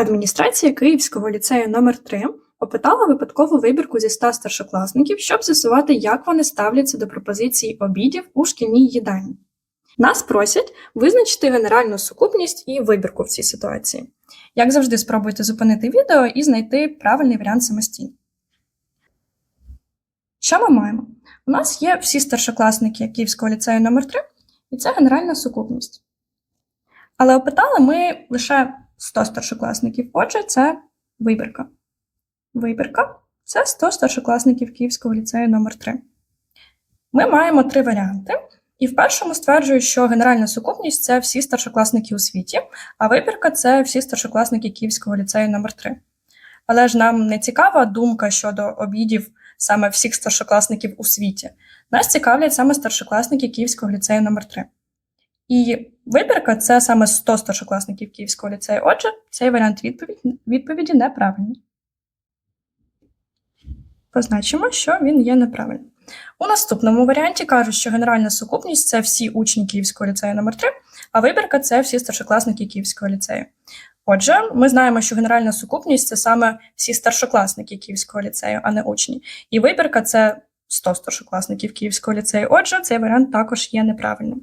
Адміністрація Київського ліцею номер 3 опитала випадкову вибірку зі 100 старшокласників, щоб з'ясувати, як вони ставляться до пропозицій обідів у шкільній їдальні. Нас просять визначити генеральну сукупність і вибірку в цій ситуації. Як завжди, спробуйте зупинити відео і знайти правильний варіант самостійно. Що ми маємо? У нас є всі старшокласники Київського ліцею номер 3 і це генеральна сукупність. Але опитали ми лише 100 старшокласників. Отже, це вибірка. Вибірка це 100 старшокласників Київського ліцею номер 3 Ми маємо три варіанти. І в першому стверджую, що генеральна сукупність це всі старшокласники у світі, а вибірка це всі старшокласники Київського ліцею номер 3 Але ж нам не цікава думка щодо обідів саме всіх старшокласників у світі. Нас цікавлять саме старшокласники Київського ліцею номер 3 І вибірка це саме 100 старшокласників Київського ліцею. Отже, цей варіант відповіді, відповіді неправильний. Позначимо, що він є неправильним. У наступному варіанті кажуть, що генеральна сукупність це всі учні Київського ліцею номер 3 а вибірка це всі старшокласники Київського ліцею. Отже, ми знаємо, що генеральна сукупність це саме всі старшокласники Київського ліцею, а не учні. І вибірка це 100 старшокласників Київського ліцею. Отже, цей варіант також є неправильним.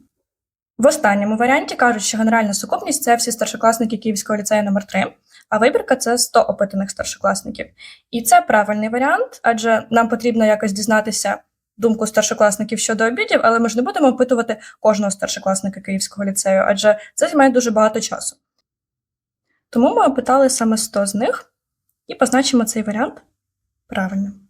В останньому варіанті кажуть, що генеральна сукупність це всі старшокласники Київського ліцею номер 3 а вибірка це 100 опитаних старшокласників. І це правильний варіант, адже нам потрібно якось дізнатися думку старшокласників щодо обідів, але ми ж не будемо опитувати кожного старшокласника Київського ліцею, адже це займає дуже багато часу. Тому ми опитали саме 100 з них і позначимо цей варіант правильним.